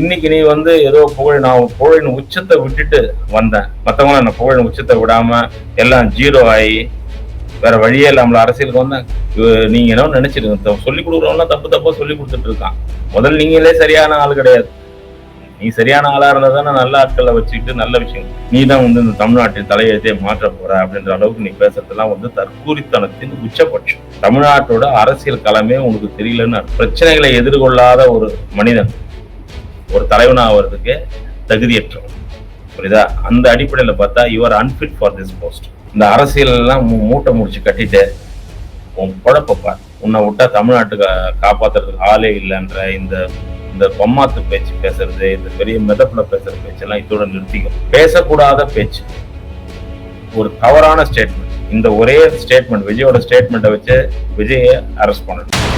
இன்னைக்கு நீ வந்து ஏதோ புகழ் நான் புகழின் உச்சத்தை விட்டுட்டு வந்தேன். மற்றவங்க நான் புகழின் உச்சத்தை விடாம எல்லாம் ஜீரோ ஆகி வேற வழியே இல்லாமல அரசியலுக்கு வந்தேன். நீங்க என்ன நினைச்சிருங்க. சொல்லி கொடுக்குறவங்க தப்பு தப்பா சொல்லி கொடுத்துட்டு இருக்கான். முதல்ல நீங்களே சரியான ஆள் கிடையாது. நீ சரியான ஆளா இருந்தா தானே நல்ல ஆட்களை வச்சுக்கிட்டு நல்ல விஷயம். நீ தான் வந்து இந்த தமிழ்நாட்டின் தலையெழுத்தே மாற்ற போற அப்படின்ற அளவுக்கு நீ பேசுறதெல்லாம் வந்து தற்கூரித்தனத்தின் உச்சபட்சம். தமிழ்நாட்டோட அரசியல் களமே உனக்கு தெரியலன்னு பிரச்சனைகளை எதிர்கொள்ளாத ஒரு மனிதன் ஒரு தலைவனாக ஆகிறதுக்கு தகுதியற்றவர் புரியுதா? அந்த அடிப்படையில் பார்த்தா your unfit for this post இந்த அரசியலெல்லாம் மூ- மூட்டை முடிச்சு கட்டிட்டு உன் குழப்பப்பார் உன்னை விட்டா தமிழ்நாட்டுக்கு காப்பாத்துறதுக்கு ஆளே இல்லைன்ற இந்த இந்த பொம்மாத்து பேச்சு பேசுறது இந்த பெரிய மிதப்புல பேசுற பேச்செல்லாம் இதோட நிறுத்திக்கும். பேசக்கூடாத பேச்சு. ஒரு தவறான ஸ்டேட்மெண்ட் இந்த ஒரே ஸ்டேட்மெண்ட் விஜயோட ஸ்டேட்மெண்ட்டை வச்சு விஜயை அரெஸ்ட் பண்ணணும்.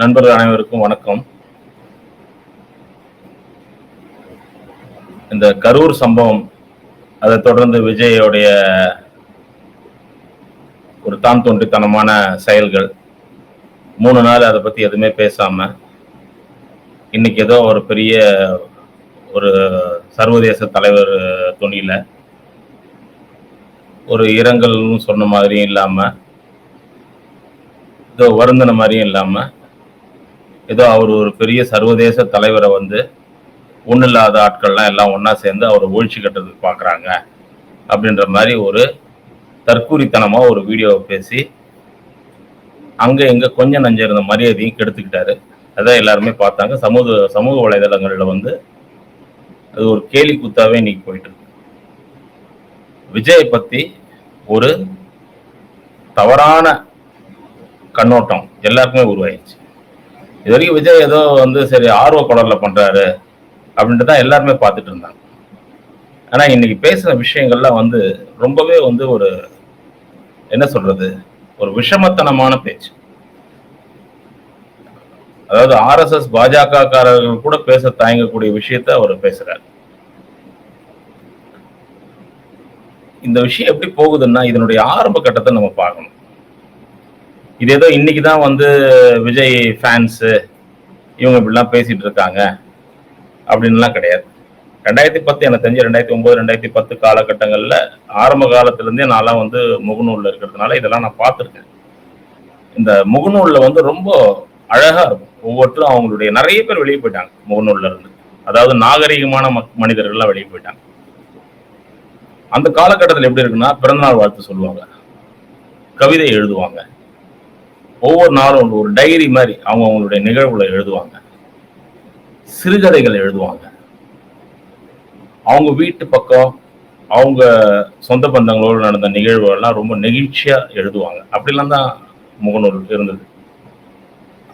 நண்பர்கள் அனைவருக்கும் வணக்கம். இந்த கரூர் சம்பவம் அதை தொடர்ந்து விஜயோடைய ஒரு தான் தோன்றித்தனமான செயல்கள். மூணு நாள் அதை பத்தி எதுவுமே பேசாம இன்னைக்கு ஏதோ ஒரு பெரிய ஒரு சர்வதேச தலைவர் துணியில ஒரு இரங்கல்னு சொன்ன மாதிரியும் இல்லாம ஏதோ வருந்தின மாதிரியும் இல்லாமல் ஏதோ அவர் ஒரு பெரிய சர்வதேச தலைவரை வந்து ஒன்றும் இல்லாத ஆட்கள்லாம் எல்லாம் ஒன்றா சேர்ந்து அவரை ஒழிச்சு கட்டுறதுக்கு பார்க்குறாங்க அப்படின்ற மாதிரி ஒரு தற்கூரித்தனமாக ஒரு வீடியோவை பேசி அங்கே இங்கே கொஞ்சம் நஞ்சம் இருந்த மரியாதையும் கெடுத்துக்கிட்டாரு. அதான் எல்லாருமே பார்த்தாங்க. சமூக சமூக வலைதளங்களில் வந்து அது ஒரு கேலி குத்தாவே இன்னைக்கு போயிட்டு இருக்கு. விஜயை பத்தி ஒரு தவறான கண்ணோட்டம் எல்லாருக்குமே உருவாயிடுச்சு இது வரைக்கும் விஜய் ஏதோ வந்து சரி ஆர்வ குடல்ல பண்றாரு அப்படின்ட்டு தான் எல்லாருமே பார்த்துட்டு இருந்தாங்க. ஆனா இன்னைக்கு பேசின விஷயங்கள்லாம் வந்து ரொம்பவே வந்து ஒரு என்ன சொல்றது ஒரு விஷமத்தனமான பேச்சு. அதாவது ஆர்எஸ்எஸ் பாஜக காரர்கள் கூட பேச தயங்கக்கூடிய விஷயத்த அவர் பேசுறாரு. இந்த விஷயம் எப்படி போகுதுன்னா இதனுடைய ஆரம்ப கட்டத்தை நம்ம பார்க்கணும். இது ஏதோ இன்னைக்கு தான் வந்து விஜய் ஃபேன்ஸு இவங்க இப்படிலாம் பேசிட்டு இருக்காங்க. அப்படின்லாம் கிடையாது. ரெண்டாயிரத்தி பத்து எனக்கு தெரிஞ்சு ரெண்டாயிரத்தி ஒன்பது ரெண்டாயிரத்தி பத்து காலகட்டங்களில் ஆரம்ப காலத்திலேருந்தே நான்லாம் வந்து முகநூலில் இருக்கிறதுனால இதெல்லாம் நான் பார்த்துருக்கேன். இந்த முகநூலில் வந்து ரொம்ப அழகாக இருக்கும். ஒவ்வொருத்தரும் அவங்களுடைய நிறைய பேர் வெளியே போயிட்டாங்க முகநூலில் இருந்து. அதாவது நாகரிகமான மக்- மனிதர்கள்லாம் வெளியே போயிட்டாங்க. அந்த காலகட்டத்தில் எப்படி இருக்குன்னா பிறந்தநாள் வாழ்த்து சொல்லுவாங்க. கவிதை எழுதுவாங்க. ஒவ்வொரு நாளும் ஒரு டைரி மாதிரி அவங்க அவங்களுடைய நிகழ்வுகளை எழுதுவாங்க. சிறுகதைகள் எழுதுவாங்க. அவங்க வீட்டு பக்கம் அவங்க சொந்த பந்தங்களோடு நடந்த நிகழ்வுகள்லாம் ரொம்ப நெகிழ்ச்சியா எழுதுவாங்க. அப்படிலாம் தான் முகநூல் இருந்தது.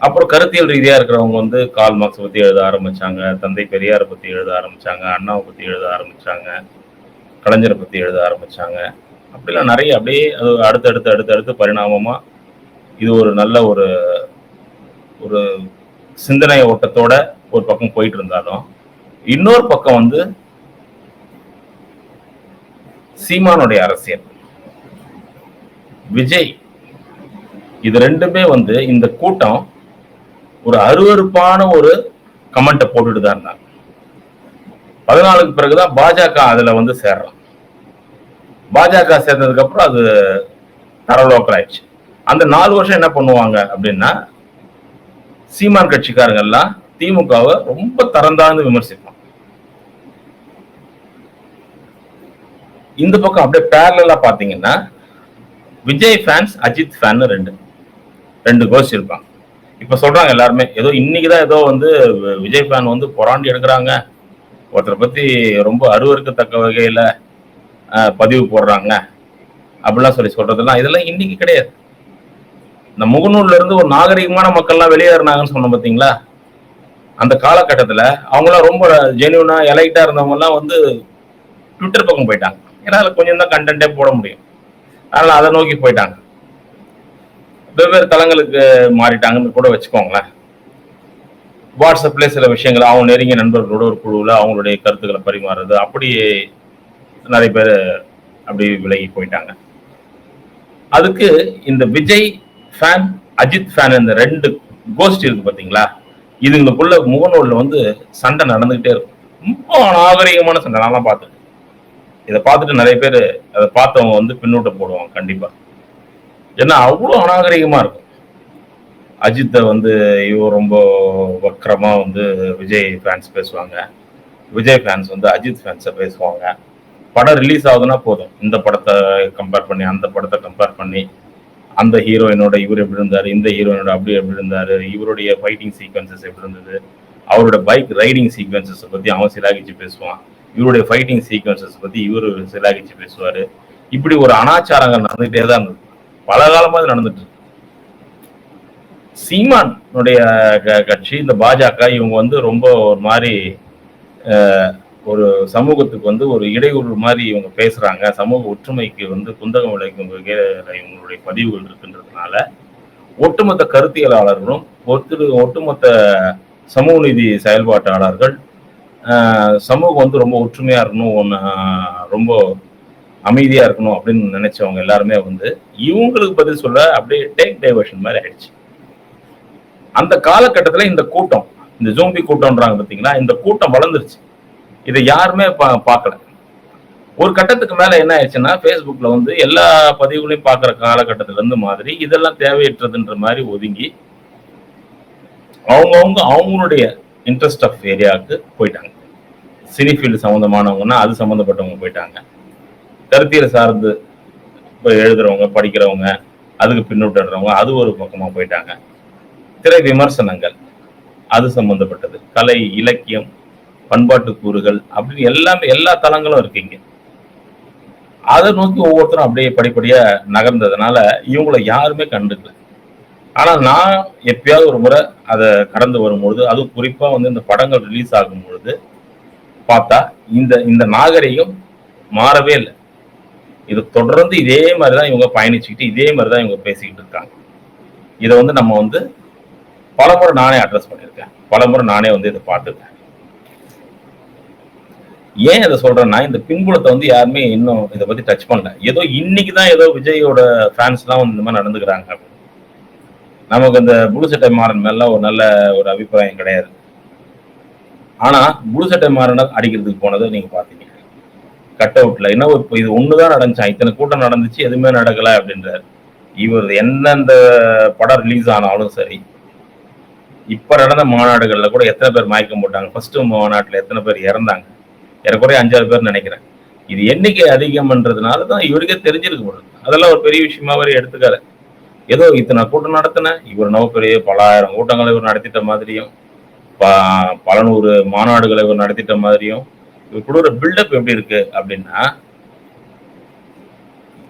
அப்புறம் கருத்தியல் ரீதியா இருக்கிறவங்க வந்து கால் மார்க்ஸ் பத்தி எழுத ஆரம்பிச்சாங்க தந்தை பெரியாரை பத்தி எழுத ஆரம்பிச்சாங்க அண்ணாவை பத்தி எழுத ஆரம்பிச்சாங்க கலைஞரை பத்தி எழுத ஆரம்பிச்சாங்க. அப்படிலாம் நிறைய அப்படியே அது அடுத்தடுத்து அடுத்தடுத்து பரிணாமமா இது ஒரு நல்ல ஒரு ஒரு சிந்தனை ஓட்டத்தோட ஒரு பக்கம் போயிட்டு இருந்தாலும் இன்னொரு பக்கம் வந்து சீமானுடைய அரசியல். விஜய் இது ரெண்டுமே வந்து இந்த கூட்டம் ஒரு அருவருப்பான ஒரு கமெண்ட்டை போட்டுட்டு தான் இருந்தாங்க. பதினாலுக்கு பிறகுதான் பாஜக அதுல வந்து சேர்றான் பாஜக சேர்ந்ததுக்கு அப்புறம் அது தரலோக்கல் ஆயிடுச்சு. அந்த நாலு வருஷம் என்ன பண்ணுவாங்க அப்படின்னா சீமான் கட்சிக்காரங்க எல்லாம் திமுகவை ரொம்ப தரந்தாழ்ந்து விமர்சிப்பாங்க. இந்த பக்கம் அப்படியே பேரலா பாத்தீங்கன்னா விஜய் ஃபேன்ஸ் அஜித் ஃபேன் ரெண்டு ரெண்டு கோஷ் இருப்பாங்க இப்ப சொல்றாங்க எல்லாருமே ஏதோ இன்னைக்குதான் ஏதோ வந்து விஜய் ஃபேன் வந்து புறாண்டி எடுக்கிறாங்க. ஒருத்தரை பத்தி ரொம்ப அருவருக்கத்தக்க வகையில பதிவு போடுறாங்க. அப்படிலாம் சொல்லி சொல்றதெல்லாம் இதெல்லாம் இன்னைக்கு கிடையாது. இந்த முகநூல்ல இருந்து ஒரு நாகரிகமான மக்கள்லாம் வெளியேறினாங்கன்னு சொன்னோம் பாத்தீங்களா? அந்த காலகட்டத்துல அவங்களாம் ரொம்ப ஜெனியூனா எலைட்டா இருந்தவங்க எல்லாம் வந்து ட்விட்டர் பக்கம் போயிட்டாங்க. ஏன்னா அதுல கொஞ்சம் தான் கண்டென்ட்டே போட முடியும். அதனால அதை நோக்கி போயிட்டாங்க. வெவ்வேறு தளங்களுக்கு மாறிட்டாங்கன்னு கூட வச்சுக்கோங்களேன். வாட்ஸ்அப்ல சில விஷயங்கள் அவங்க நெருங்கிய நண்பர்களோட ஒரு குழுவில் அவங்களுடைய கருத்துக்களை பரிமாறுறது அப்படி நிறைய பேர் அப்படி விலகி போயிட்டாங்க. அதுக்கு இந்த விஜய் ஃபேன் அஜித் ஃபேன் இந்த ரெண்டு கோஷ்டி இருக்கு பாத்தீங்களா இதுங்களுக்குள்ள முகநூலில் வந்து சண்டை நடந்துகிட்டே இருக்கும். ரொம்ப நாகரிகமான சண்டை. நான் பார்த்துருக்கேன் இதை பார்த்துட்டு நிறைய பேர் அதை பார்த்தவங்க வந்து பின்னூட்ட போடுவாங்க கண்டிப்பா. ஏன்னா அவ்வளோ அநாகரிகமா இருக்கும். அஜித்தை வந்து இவ ரொம்ப வக்கரமா வந்து விஜய் ஃபேன்ஸ் பேசுவாங்க. விஜய் ஃபேன்ஸ் வந்து அஜித் ஃபேன்ஸை பேசுவாங்க. படம் ரிலீஸ் ஆகுதுன்னா போதும். இந்த படத்தை கம்பேர் பண்ணி அந்த படத்தை கம்பேர் பண்ணி அந்த ஹீரோயினோட இவர் எப்படி இருந்தார் இந்த ஹீரோயினோட அப்படி எப்படி இருந்தார் இவருடைய ஃபைட்டிங் சீக்வன்சஸ் எப்படி இருந்தது அவரோட பைக் ரைடிங் சீக்வன்சஸ் பற்றி அவன் சிலாகிச்சு பேசுவான். இவருடைய ஃபைட்டிங் சீக்வன்சஸ் பற்றி இவரு சிலாகிச்சு பேசுவார். இப்படி ஒரு அனாச்சாரங்கள் நடந்துகிட்டே தான் இருந்தது பல காலமாக இது நடந்துட்டு இருக்கு. சீமானுடைய க- கட்சி இந்த பாஜக இவங்க வந்து ரொம்ப ஒரு மாதிரி ஒரு சமூகத்துக்கு வந்து ஒரு இடையூறு மாதிரி இவங்க பேசுறாங்க. சமூக ஒற்றுமைக்கு வந்து குந்தகம் விளைக்கும் இவங்களுடைய பதிவுகள் இருக்குன்றதுனால ஒட்டுமொத்த கருத்தியலாளர்களும் ஒத்து ஒட்டுமொத்த சமூக நீதி செயல்பாட்டாளர்கள் சமூகம் வந்து ரொம்ப ஒற்றுமையா இருக்கணும் ஒன்று ரொம்ப அமைதியா இருக்கணும் அப்படின்னு நினைச்சவங்க எல்லாருமே வந்து இவங்களுக்கு பதில் சொல்ல அப்படியே டேக் டைவர்ஷன் மாதிரி ஆயிடுச்சு. அந்த காலகட்டத்தில் இந்த கூட்டம் இந்த ஜோம்பி கூட்டம்ன்றாங்க பார்த்தீங்கன்னா இந்த கூட்டம் வளர்ந்துருச்சு. இதை யாருமே பா- பார்க்கல. ஒரு கட்டத்துக்கு மேல என்ன ஆயிடுச்சுன்னா ஃபேஸ்புக்ல வந்து எல்லா பதிவுகளையும் பார்க்குற காலகட்டத்துல இருந்து மாதிரி இதெல்லாம் தேவையற்றதுன்ற மாதிரி ஒதுங்கி அவங்கவுங்க அவங்களுடைய இன்ட்ரெஸ்ட் ஆஃப் ஏரியாவுக்கு போயிட்டாங்க. சினி ஃபீல்டு சம்மந்தமானவங்கன்னா அது சம்மந்தப்பட்டவங்க போயிட்டாங்க. கருத்தியல் சார்ந்து இப்போ எழுதுறவங்க படிக்கிறவங்க அதுக்கு பின்னூட்டுறவங்க அது ஒரு பக்கமாக போயிட்டாங்க. திரை விமர்சனங்கள் அது சம்பந்தப்பட்டது. கலை இலக்கியம் பண்பாட்டு கூறுகள் அப்படின்னு எல்லாமே எல்லா தளங்களும் இருக்கீங்க அதை நோக்கி ஒவ்வொருத்தரும் அப்படியே படிப்படியா நகர்ந்ததுனால இவங்களை யாருமே கண்டுக்கல. ஆனா நான் எப்பயாவது ஒரு முறை அதை கடந்து வரும்பொழுது அதுவும் குறிப்பா வந்து இந்த படங்கள் ரிலீஸ் ஆகும் பொழுது பார்த்தா இந்த இந்த நாகரிகம் மாறவே இல்லை. இது தொடர்ந்து இதே மாதிரி தான் இவங்க பயணிச்சுக்கிட்டு இதே மாதிரி தான் இவங்க பேசிக்கிட்டு இருக்காங்க. இதை வந்து நம்ம வந்து பலமுறை நானே அட்ரஸ் பண்ணியிருக்கேன். பலமுறை நானே வந்து இதை பார்த்துருக்கேன். ஏன் இதை சொல்றேன்னா இந்த பின்புலத்தை வந்து யாருமே இன்னும் இதை பத்தி டச் பண்ணல. ஏதோ இன்னைக்கு தான் ஏதோ விஜயோட ஃபேன்ஸ்லாம் வந்து இந்த மாதிரி நடந்துக்கிறாங்க. நமக்கு இந்த புளுசட்டை மாறன் மேல ஒரு நல்ல ஒரு அபிப்பிராயம் கிடையாது. ஆனா புளுசட்டை மாறனை அடிக்கிறதுக்கு போனதை நீங்க பாத்தீங்க கட் அவுட்ல என்ன இப்போ இது ஒண்ணுதான் நடந்துச்சான் இத்தனை கூட்டம் நடந்துச்சு. எதுவுமே நடக்கல அப்படின்றாரு. இவர் எந்தெந்த படம் ரிலீஸ் ஆனாலும் சரி இப்ப நடந்த மாநாடுகள்ல கூட எத்தனை பேர் மயக்கம் போட்டாங்க. ஃபர்ஸ்ட் மாநாட்டுல எத்தனை பேர் இறந்தாங்க. ஏறக்குறைய அஞ்சாறு பேர் நினைக்கிறேன். இது எண்ணிக்கை அதிகம்ன்றதுனால தான் இவருக்கே தெரிஞ்சிருக்க முடியும் அதெல்லாம் ஒரு பெரிய விஷயமா அவர் எடுத்துக்காரு ஏதோ இத்தனை கூட்டம் நடத்தினேன் இவர் நோ பெரிய பலாயிரம் கூட்டங்களை இவர் நடத்திட்ட மாதிரியும் பல நூறு மாநாடுகளை இவர் நடத்திட்ட மாதிரியும் இவர் கொடுக்குற பில்டப் எப்படி இருக்கு அப்படின்னா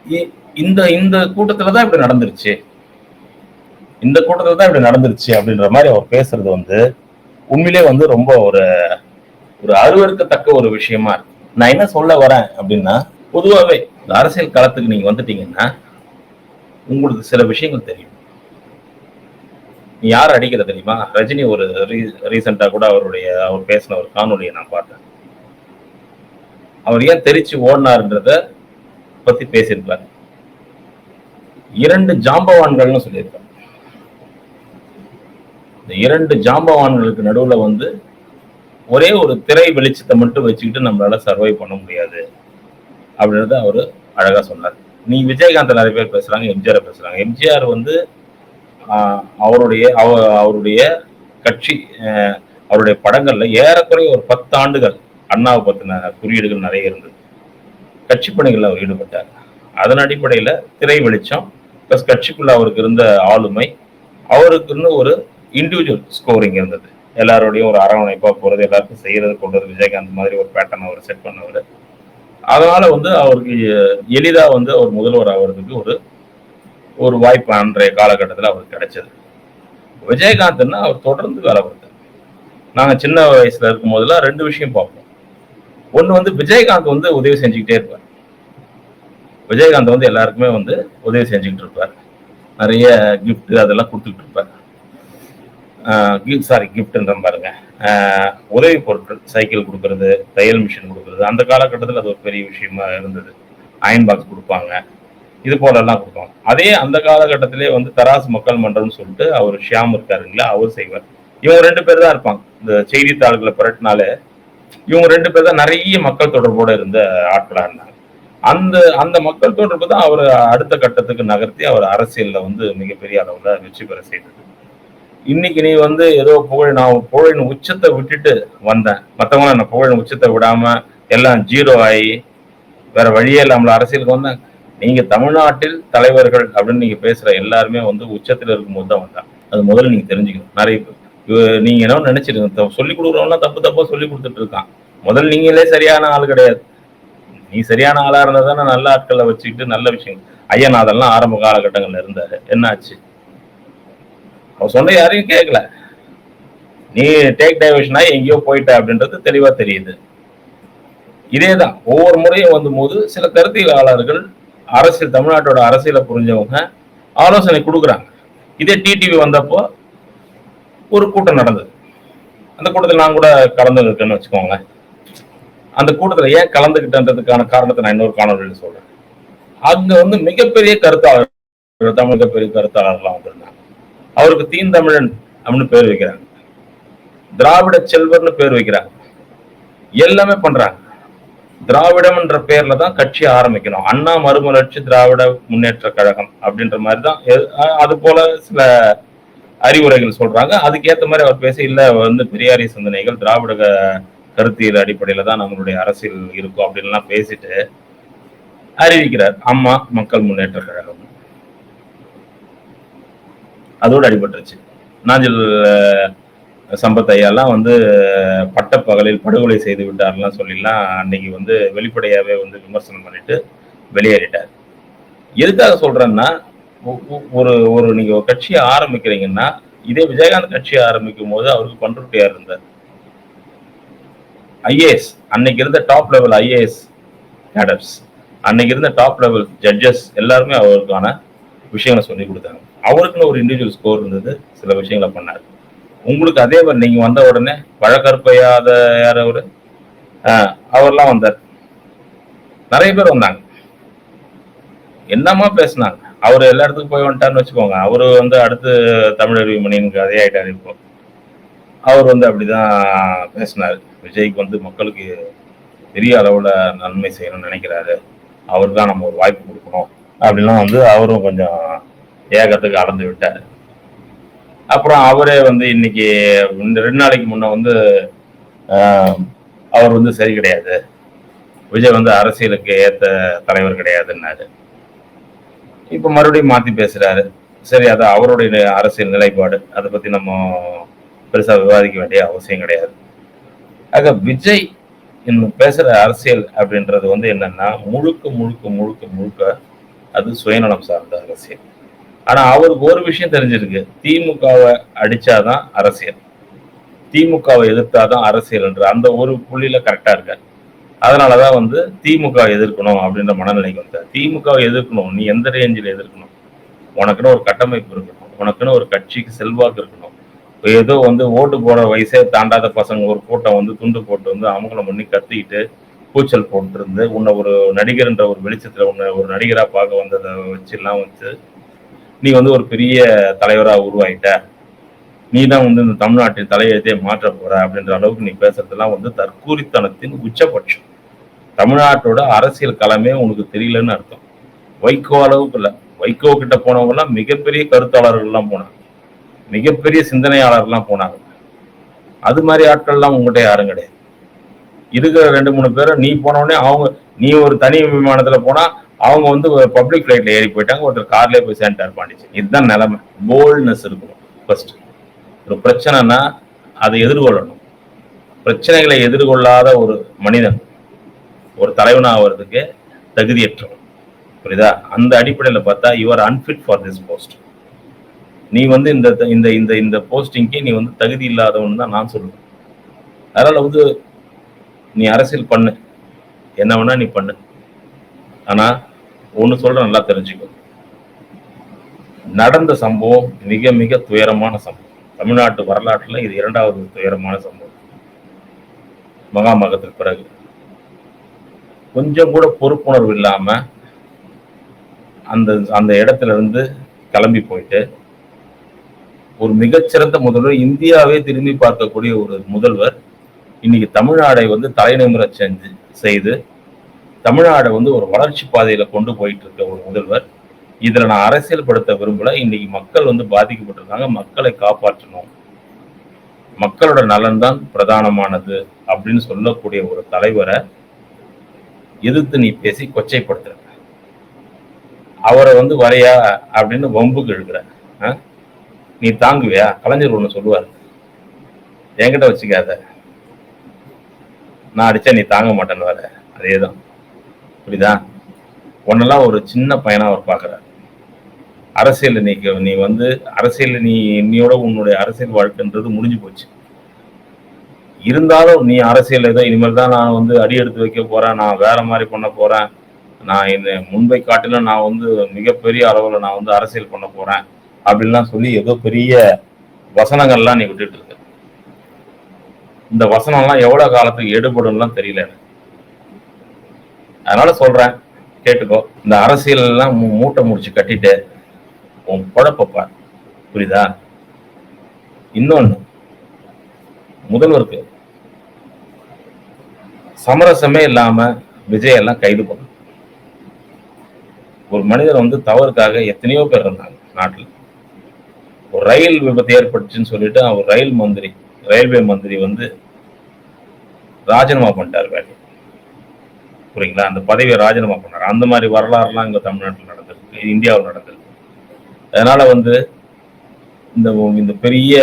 இ- இந்த இந்த கூட்டத்துல தான் இப்படி நடந்துருச்சு. இந்த கூட்டத்துல தான் இப்படி நடந்துருச்சு அப்படின்ற மாதிரி அவர் பேசுறது வந்து உண்மையிலே வந்து ரொம்ப ஒரு ஒரு அருவறுக்கத்தக்க ஒரு விஷயமா இருக்கு. நான் என்ன சொல்ல வரேன் அப்படின்னா பொதுவாகவே இந்த அரசியல் களத்துக்கு நீங்க வந்துட்டீங்கன்னா உங்களுக்கு சில விஷயங்கள் தெரியும். நீ யார் அடிக்கிற தெரியுமா? ரஜினி ஒரு ரீசெண்டா கூட அவருடைய அவர் பேசின ஒரு காணொலியை நான் பார்த்தேன். அவர் ஏன் தெரிச்சு ஓடினார்ன்றத பத்தி பேசியிருப்பார். இரண்டு ஜாம்பவான்கள்னு சொல்லியிருப்பார். இந்த இரண்டு ஜாம்பவான்களுக்கு நடுவுல வந்து ஒரே ஒரு திரை வெளிச்சத்தை மட்டும் வச்சுக்கிட்டு நம்மளால சர்வை பண்ண முடியாது. அப்படின்றத அவர் அழகா சொன்னார். நீ விஜயகாந்த் நிறைய பேர் பேசுறாங்க எம்ஜிஆர் பேசுறாங்க. எம்ஜிஆர் வந்து அவருடைய அவ அவருடைய கட்சி அவருடைய படங்கள்ல ஏறக்குறைய ஒரு பத்து ஆண்டுகள் அண்ணாவை பத்தின குறியீடுகள் நிறைய இருந்தது. கட்சி பணிகளில் அவர் ஈடுபட்டார். அதன் அடிப்படையில திரை வெளிச்சம் ப்ளஸ் கட்சிக்குள்ள அவருக்கு இருந்த ஆளுமை அவருக்குன்னு ஒரு இண்டிவிஜுவல் ஸ்கோரிங் இருந்தது. எல்லாரோடையும் ஒரு அரவணைப்பா போறது எல்லாருக்கும் செய்யறது கொண்டு விஜயகாந்த் மாதிரி ஒரு பேட்டர்ன் அவர் செட் பண்ணவர். அதனால வந்து அவருக்கு எளிதா வந்து அவர் முதல்வர் ஆகிறதுக்கு ஒரு ஒரு வாய்ப்பு அன்றைய காலகட்டத்தில் அவருக்கு கிடைச்சது. விஜயகாந்த்னா அவர் தொடர்ந்து வேலை பார்த்தார். நாங்கள் சின்ன வயசுல இருக்கும் போதெல்லாம் ரெண்டு விஷயம் பார்ப்போம். ஒன்று வந்து விஜயகாந்த் வந்து உதவி செஞ்சுக்கிட்டே இருப்பார். விஜயகாந்த் வந்து எல்லாருக்குமே வந்து உதவி செஞ்சுக்கிட்டு இருப்பார். நிறைய கிஃப்ட் அதெல்லாம் கொடுத்துக்கிட்டு இருப்பார். சாரி கிஃப்ட்ன்ற பாருங்க. உதவி பொருட்கள் சைக்கிள் கொடுக்கறது தையல் மிஷின் கொடுக்கறது. அந்த காலகட்டத்தில் அது ஒரு பெரிய விஷயமா இருந்தது. அயன் பாக்ஸ் கொடுப்பாங்க. இது போலெல்லாம் கொடுப்பாங்க. அதே அந்த காலகட்டத்திலே வந்து தராசு மக்கள் மன்றம்னு சொல்லிட்டு அவர் ஷியாம் இருக்காருங்களா அவர் செய்வார். இவங்க ரெண்டு பேர் தான் இருப்பாங்க. இந்த செய்தித்தாள்களை புரட்டினாலே இவங்க ரெண்டு பேர் தான் நிறைய மக்கள் தொடர்போடு இருந்த ஆட்களாக இருந்தாங்க. அந்த அந்த மக்கள் தொடர்பு தான் அவர் அடுத்த கட்டத்துக்கு நகர்த்தி அவர் அரசியலில் வந்து மிகப்பெரிய அளவில் வெற்றி பெற செய்தது. இன்னைக்கு நீ வந்து ஏதோ புகழ் நான் புகழின் உச்சத்தை விட்டுட்டு வந்தேன். மற்றவங்க என்ன புகழின் உச்சத்தை விடாம எல்லாம் ஜீரோ ஆகி வேற வழியே இல்லாமல் அரசியலுக்கு வந்தேன். நீங்க தமிழ்நாட்டில் தலைவர்கள் அப்படின்னு நீங்க பேசுற எல்லாருமே வந்து உச்சத்தில் இருக்கும்போது தான் வந்தாங்க. அது முதல்ல நீங்க தெரிஞ்சுக்கணும். நிறைய பேர். நீங்க என்ன நினைச்சிருக்கீங்க? சொல்லி கொடுக்குறவங்களாம் தப்பு தப்பா சொல்லி கொடுத்துட்டு இருக்கான். முதல் நீங்களே சரியான ஆள் கிடையாது. நீ சரியான ஆளா இருந்தா தானே நல்ல ஆட்களை வச்சுக்கிட்டு நல்ல விஷயம் ஐயநாதெல்லாம் ஆரம்ப காலகட்டங்கள்ல இருந்தாரு. என்னாச்சு? அவர் சொன்ன யாரையும் கேட்கல நீ டேக் டைவர்ஷனா எங்கேயோ போயிட்ட அப்படின்றது தெளிவா தெரியுது. இதேதான் ஒவ்வொரு முறையும் வந்தபோது சில கருத்தியலாளர்கள் அரசியல் தமிழ்நாட்டோட அரசியலை புரிஞ்சவங்க ஆலோசனை கொடுக்குறாங்க. இதே டிடிவி வந்தப்போ ஒரு கூட்டம் நடந்தது. அந்த கூட்டத்தில் நான் கூட கலந்துருக்கேன்னு வச்சுக்கோங்களேன். அந்த கூட்டத்தில் ஏன் கலந்துக்கிட்டன்றதுக்கான காரணத்தை நான் இன்னொரு காணொலியில் சொல்றேன். அங்க வந்து மிகப்பெரிய கருத்தாளர் தமிழ் மிகப்பெரிய கருத்தாளர்லாம் வந்திருந்தாங்க. அவருக்கு தீந்தமிழன் அப்படின்னு பேர் வைக்கிறாங்க. திராவிட செல்வர்னு பேர் வைக்கிறாங்க. எல்லாமே பண்றாங்க. திராவிடம்ன்ற பேர்ல தான் கட்சி ஆரம்பிக்கணும். அண்ணா மறுமலர்ச்சி திராவிட முன்னேற்ற கழகம் அப்படின்ற மாதிரி தான் அது போல சில அறிவுரைகள் சொல்றாங்க. அதுக்கேத்த மாதிரி அவர் பேச இல்ல வந்து பெரியாரிய சிந்தனைகள் திராவிட கருத்தியல் அடிப்படையில தான் நம்மளுடைய அரசியல் இருக்கும் அப்படின்லாம் பேசிட்டு அறிவிக்கிறார். அம்மா மக்கள் முன்னேற்ற கழகம். அதோடு அடிபட்டுருச்சு. நாஞ்சில் சம்பத் ஐயாலாம் வந்து பட்டப்பகலில் படுகொலை செய்து விட்டார்லாம் சொல்லிலாம் அன்னைக்கு வந்து வெளிப்படையாகவே வந்து விமர்சனம் பண்ணிட்டு வெளியேறிட்டார். எதுக்காக சொல்றேன்னா ஒரு ஒரு நீங்க ஒரு கட்சியை ஆரம்பிக்கிறீங்கன்னா இதே விஜயகாந்த் கட்சியை ஆரம்பிக்கும் போது அவருக்கு பண்ருட்டியார் இருந்தார். ஐஏஎஸ் அன்னைக்கு இருந்த டாப் லெவல் ஐஏஎஸ் கேடர்ஸ் அன்னைக்கு இருந்த டாப் லெவல் ஜட்ஜஸ் எல்லாருமே அவருக்கான விஷயங்களை சொல்லி கொடுத்தாங்க. அவருக்குன்னு ஒரு இண்டிவிஜுவல் ஸ்கோர் இருந்தது சில விஷயங்களை பண்ணாரு. உங்களுக்கு அதே மாதிரி நீங்க வந்த உடனே வழக்கற்பையாத யார் அவர்? அவர்லாம் வந்தார். நிறைய பேர் வந்தாங்க. என்னமா பேசுனாங்க? அவர் எல்லா இடத்துக்கும் போய் வந்துட்டாருன்னு வச்சுக்கோங்க. அவரு வந்து அடுத்து தமிழறிவு மணியனுக்கு அதே இப்போ. அவர் வந்து அப்படிதான் பேசினார். விஜய்க்கு வந்து மக்களுக்கு பெரிய அளவுல நன்மை செய்யணும்னு நினைக்கிறாரு. அவருக்கு தான் நம்ம ஒரு வாய்ப்பு கொடுக்கணும். அப்படின்லாம் வந்து அவரும் கொஞ்சம் ஏகத்துக்கு அளந்து விட்டாரு. அப்புறம் அவரே வந்து இன்னைக்கு ரெண்டு நாளைக்கு முன்ன வந்து ஆஹ், அவர் வந்து சரி கிடையாது. விஜய் வந்து அரசியலுக்கு ஏத்த தலைவர் கிடையாதுன்னாரு. இப்ப மறுபடியும் மாத்தி பேசுறாரு. சரி அது அவருடைய அரசியல் நிலைப்பாடு. அதை பத்தி நம்ம பெருசா விவாதிக்க வேண்டிய அவசியம் கிடையாது. ஆக விஜய் இன்னும் பேசுற அரசியல் அப்படின்றது வந்து என்னன்னா முழுக்க முழுக்க முழுக்க முழுக்க அது சுயநலம் சார்ந்த அரசியல். ஆனா அவருக்கு ஒரு விஷயம் தெரிஞ்சிருக்கு. திமுகவை அடிச்சாதான் அரசியல். திமுகவை எதிர்த்தாதான் அரசியல் என்று அந்த ஒரு புள்ளியில கரெக்டா இருக்காரு. அதனாலதான் வந்து திமுக எதிர்க்கணும் அப்படின்ற மனநிலைக்கு வந்தார். திமுகவை எதிர்க்கணும். நீ எந்த ரேஞ்சில் எதிர்க்கணும்? உனக்குன்னு ஒரு கட்டமைப்பு இருக்கணும். உனக்குன்னு ஒரு கட்சிக்கு செல்வாக்கு இருக்கணும். ஏதோ வந்து ஓட்டு போடுற வயசே தாண்டாத பசங்க ஒரு கூட்டம் வந்து துண்டு போட்டு வந்து அமங்கலம் பண்ணி கத்திக்கிட்டு கூச்சல் போட்டுருந்து உன்னை ஒரு நடிகர்ன்ற ஒரு வெளிச்சத்துல உன்னை ஒரு நடிகரா பார்க்க வந்ததை வச்சுலாம் வச்சு நீ வந்து ஒரு பெரிய தலைவராக உருவாகிட்ட நீ தான் வந்து இந்த தமிழ்நாட்டின் தலையெழுத்தே மாற்ற போற அப்படின்ற அளவுக்கு நீ பேசுறதெல்லாம் வந்து தற்கூரித்தனத்தின் உச்சபட்சம். தமிழ்நாட்டோட அரசியல் களமே உனக்கு தெரியலன்னு அர்த்தம். வைகோ அளவுக்கு இல்லை. வைகோ கிட்ட போனவங்கலாம் மிகப்பெரிய கருத்தாளர்கள்லாம் போனாங்க. மிகப்பெரிய சிந்தனையாளர்லாம் போனாங்க. அது மாதிரி ஆட்கள்லாம் உங்ககிட்ட யாரும் கிடையாது. இருக்கிற ரெண்டு மூணு பேரை நீ போனவொடனே அவங்க நீ ஒரு தனி விமானத்துல போனா அவங்க வந்து ஒரு பப்ளிக் ஃபிளைட்ல ஏறி போயிட்டாங்க. ஒருத்தர் கார்லேயே போய் சேர்ந்துட்டார் பாண்டிச்சேரி. இதுதான் நிலைமை. போல்ட்னஸ் இருக்கணும் ஃபர்ஸ்ட் ஒரு பிரச்சனைனா அதை எதிர்கொள்ளணும். பிரச்சனைகளை எதிர்கொள்ளாத ஒரு மனிதன் ஒரு தலைவன் ஆகிறதுக்கு தகுதியற்றவன். புரியுதா? அந்த அடிப்படையில் பார்த்தா you are unfit for this post நீ வந்து இந்த இந்த இந்த இந்த போஸ்டிங்க்கு நீ வந்து தகுதி இல்லாதவன் தான் நான் சொல்லுவேன் அதனால் வந்து நீ அரசியல் பண்ணு. என்ன வேணா நீ பண்ணு. ஆனால் ஒண்ணு சொல்ற நல்லா தெரிஞ்சுக்கும் நடந்த சம்பவம் மிக மிக துயரமான சம்பவம். தமிழ்நாட்டு வரலாற்றுல இது இரண்டாவது துயரமான சம்பவம். மகாமகத்துக்கு பிறகு. கொஞ்சம் கூட பொறுப்புணர்வு இல்லாம அந்த அந்த இடத்துல இருந்து கிளம்பி போயிட்டு ஒரு மிகச்சிறந்த முதல்வர் இந்தியாவே திரும்பி பார்க்கக்கூடிய ஒரு முதல்வர் இன்னைக்கு தமிழ்நாடை வந்து தலைநிமிர செஞ்சு செய்து தமிழ்நாடு வந்து ஒரு வளர்ச்சி பாதையில கொண்டு போயிட்டு இருக்க ஒரு முதல்வர். இதுல நான் அரசியல் படுத்த விரும்பல. இன்னைக்கு மக்கள் வந்து பாதிக்கப்பட்டிருக்காங்க. மக்களை காப்பாற்றணும். மக்களோட நலன் தான் பிரதானமானது அப்படின்னு சொல்லக்கூடிய ஒரு தலைவரை எதிர்த்து நீ பேசி கொச்சைப்படுத்துற. அவரை வந்து வரையா அப்படின்னு வம்புக்கு எழுகிற நீ தாங்குவியா? கலைஞர் ஒண்ணு சொல்லுவார். என்கிட்ட வச்சுக்காத. நான் அடிச்சா நீ தாங்க மாட்டேன்னு வர அதேதான். புரியுதா? உன்னெல்லாம் ஒரு சின்ன பையனா அவர் பார்க்கறாரு அரசியல் நீ நீ வந்து அரசியல் நீ என்னையோட உன்னுடைய அரசியல் வாழ்க்கைன்றது முடிஞ்சு போச்சு. இருந்தாலும் நீ அரசியல் ஏதோ இனிமேல் தான் நான் வந்து அடி எடுத்து வைக்க போறேன் நான் வேற மாதிரி பண்ண போறேன் நான் இந்த முன்பை காட்டிலும் நான் வந்து மிகப்பெரிய அளவுல நான் வந்து அரசியல் பண்ண போறேன் அப்படின்லாம் சொல்லி ஏதோ பெரிய வசனங்கள்லாம் நீ விட்டுட்டு இருக்க. இந்த வசனம்லாம் எவ்வளவு காலத்துக்கு எடுபடும்லாம் தெரியல எனக்கு. அதனால சொல்றேன் கேட்டுக்கோ. இந்த அரசியல் எல்லாம் மூட்டை முடிச்சு கட்டிட்டு உன் குழப்பப்பா புரியுதா? இன்னொன்னு முதல்வருக்கு சமரசமே இல்லாம விஜய் எல்லாம் கைது பண்ணும் ஒரு மனிதர் வந்து தவறுக்காக எத்தனையோ பேர் இருந்தாங்க நாட்டில். ஒரு ரயில் விபத்து ஏற்பட்டுச்சுன்னு சொல்லிட்டு அவர் ரயில் மந்திரி ரயில்வே மந்திரி வந்து ராஜினாமா பண்ணிட்டார் வேலையை. புரியுங்களா? அந்த பதவியை ராஜினாமா பண்ணார். அந்த மாதிரி வரலாறுலாம் இங்கே தமிழ்நாட்டில் நடந்திருக்கு. இந்தியாவில் நடந்திருக்கு. அதனால வந்து இந்த இந்த பெரிய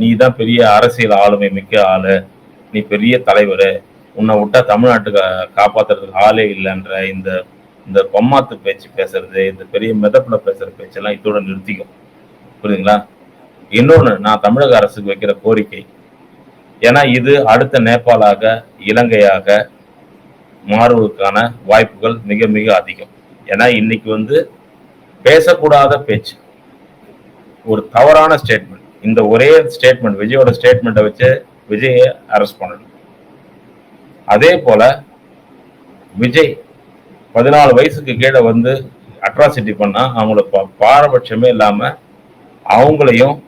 நீ தான் பெரிய அரசியல் ஆளுமை மிக்க ஆளு. நீ பெரிய தலைவர். உன்னை விட்டா தமிழ்நாட்டுக்கு காப்பாத்துறதுக்கு ஆளே இல்லைன்ற இந்த இந்த பொம்மாத்து பேச்சு பேசுறது இந்த பெரிய மிதப்புல பேசுற பேச்செல்லாம் இதோட நிறுத்திக்கும். புரியுதுங்களா? இன்னொன்று நான் தமிழக அரசுக்கு வைக்கிற கோரிக்கை. ஏன்னா இது அடுத்த நேபாளாக இலங்கையாக மாறுவதற்கான வாய்ப்புகள் மிக மிக அதிகம். ஏன்னா இன்னைக்கு வந்து பேசக்கூடாத பேச்சு ஒரு தவறான ஸ்டேட்மெண்ட் இந்த ஒரே ஸ்டேட்மெண்ட் விஜயோட ஸ்டேட்மெண்ட்டை வச்சு விஜயை அரெஸ்ட் பண்ணணும். அதே போல விஜய் பதினாலு வயசுக்கு கீழே வந்து அட்ராசிட்டி பண்ணா அவங்கள பா- பாரபட்சமே இல்லாம அவங்களையும்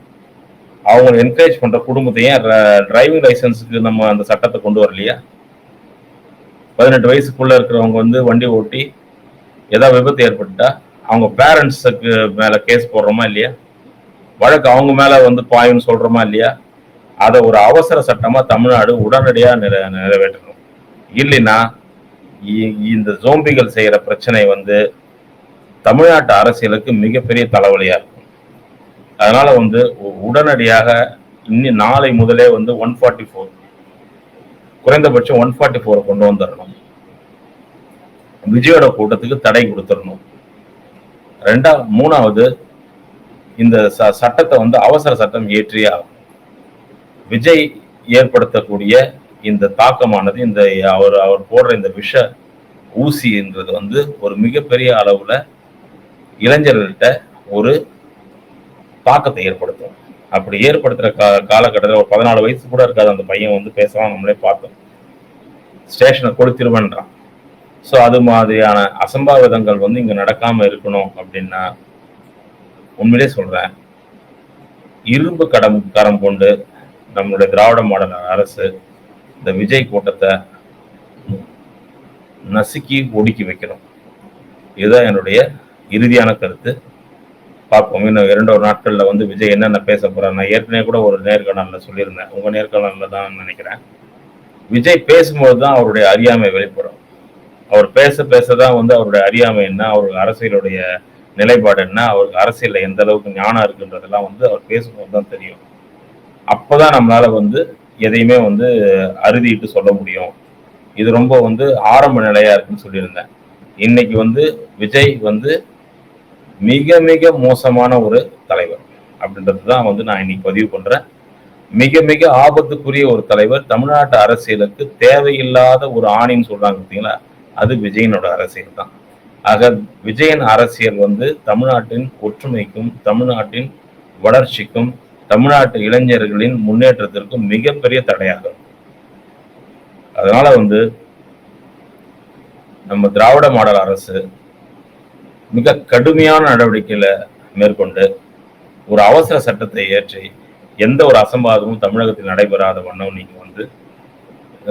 அவங்களை என்கரேஜ் பண்ற குடும்பத்தையும் டிரைவிங் லைசன்ஸுக்கு நம்ம அந்த சட்டத்தை கொண்டு வரலையா? பதினெட்டு வயசுக்குள்ள இருக்கிறவங்க வந்து வண்டி ஓட்டி ஏதாவது விபத்து ஏற்பட்டுட்டா அவங்க பேரண்ட்ஸுக்கு மேல கேஸ் போடுறோமா இல்லையா? வழக்கு அவங்க மேல வந்து பாயும்னு சொல்றோமா இல்லையா? அதை ஒரு அவசர சட்டமா தமிழ்நாடு உடனடியாக நிற நிறைவேற்றணும். இல்லைன்னா இ- இந்த ஜோம்பிகள் செய்யற பிரச்சனை வந்து தமிழ்நாட்டு அரசியலுக்கு மிகப்பெரிய தலைவலியா இருக்கும். அதனால வந்து உடனடியாக இன்னி நாளை முதலே வந்து ஒன் ஃபார்ட்டி ஃபோர் குறைந்தபட்சம் ஒன் ஃபார்ட்டி ஃபோரை கொண்டு வந்துடணும் விஜயோட கூட்டத்துக்கு தடை கொடுத்துடணும் ரெண்டா மூணாவது இந்த ச- சட்டத்தை வந்து அவசர சட்டம் இயற்றியே ஆகும் விஜய் ஏற்படுத்தக்கூடிய இந்த தாக்கமானது இந்த அவர் அவர் போடுற இந்த விஷ ஊசின்றது வந்து ஒரு மிகப்பெரிய அளவுல இளைஞர்கள்ட்ட ஒரு தாக்கத்தை ஏற்படுத்தும். அப்படி ஏற்படுத்துற கா காலகட்டத்தில் ஒரு பதினாலு வயசு கூட இருக்காது. அந்த பையன் வந்து பேசலாம் நம்மளே பார்த்தோம். ஸ்டேஷனை கொடுத்துருவேன்றான். ஸோ அது மாதிரியான அசம்பாவிதங்கள் வந்து இங்கே நடக்காமல் இருக்கணும் அப்படின்னா உண்மையிலே சொல்கிறேன் இரும்பு கடம் கரம் கொண்டு நம்மளுடைய திராவிட மாடல் அரசு இந்த விஜய் கூட்டத்தை நசுக்கி ஒடுக்கி வைக்கணும். இதுதான் என்னுடைய இறுதியான கருத்து. பார்ப்போம். இன்னும் இரண்டொரு நாட்களில் வந்து விஜய் என்னென்ன பேச போறார்? நான் ஏற்கனவே கூட ஒரு நேர்காணலில் சொல்லியிருந்தேன். உங்கள் நேர்காணலில் தான் நினைக்கிறேன். விஜய் பேசும்போது தான் அவருடைய அறியாமை வெளிப்படும். அவர் பேச பேச தான் வந்து அவருடைய அறியாமை என்ன அவருக்கு அரசியலுடைய நிலைப்பாடு என்ன அவருக்கு அரசியலில் எந்த அளவுக்கு ஞானம் இருக்குன்றதெல்லாம் வந்து அவர் பேசும்போது தான் தெரியும். அப்பதான் நம்மளால வந்து எதையுமே வந்து அறுதிட்டு சொல்ல முடியும். இது ரொம்ப வந்து ஆரம்ப நிலையா இருக்குன்னு சொல்லியிருந்தேன். இன்னைக்கு வந்து விஜய் வந்து மிக மிக மோசமான ஒரு தலைவர் அப்படின்றது தான் வந்து நான் இன்னைக்கு பதிவு பண்றேன். மிக மிக ஆபத்துக்குரிய ஒரு தலைவர். தமிழ்நாட்டு அரசியலுக்கு தேவையில்லாத ஒரு ஆணின்னு சொல்றாங்க பார்த்தீங்களா அது விஜயனோட அரசியல் தான். ஆக விஜயன் அரசியல் வந்து தமிழ்நாட்டின் ஒற்றுமைக்கும் தமிழ்நாட்டின் வளர்ச்சிக்கும் தமிழ்நாட்டு இளைஞர்களின் முன்னேற்றத்திற்கும் மிகப்பெரிய தடையாகும் அதனால வந்து நம்ம திராவிட மாடல் அரசு மிக கடுமையான நடவடிக்கையில மேற்கொண்டு ஒரு அவசர சட்டத்தை ஏற்றி எந்த ஒரு அசம்பாதமும் தமிழகத்தில் நடைபெறாத வண்ணம் நீங்க வந்து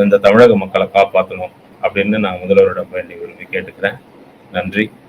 இந்த தமிழக மக்களை காப்பாற்றணும் அப்படின்னு நான் முதல்வரிடம் வேண்டி விரும்பி கேட்டுக்கிறேன். நன்றி.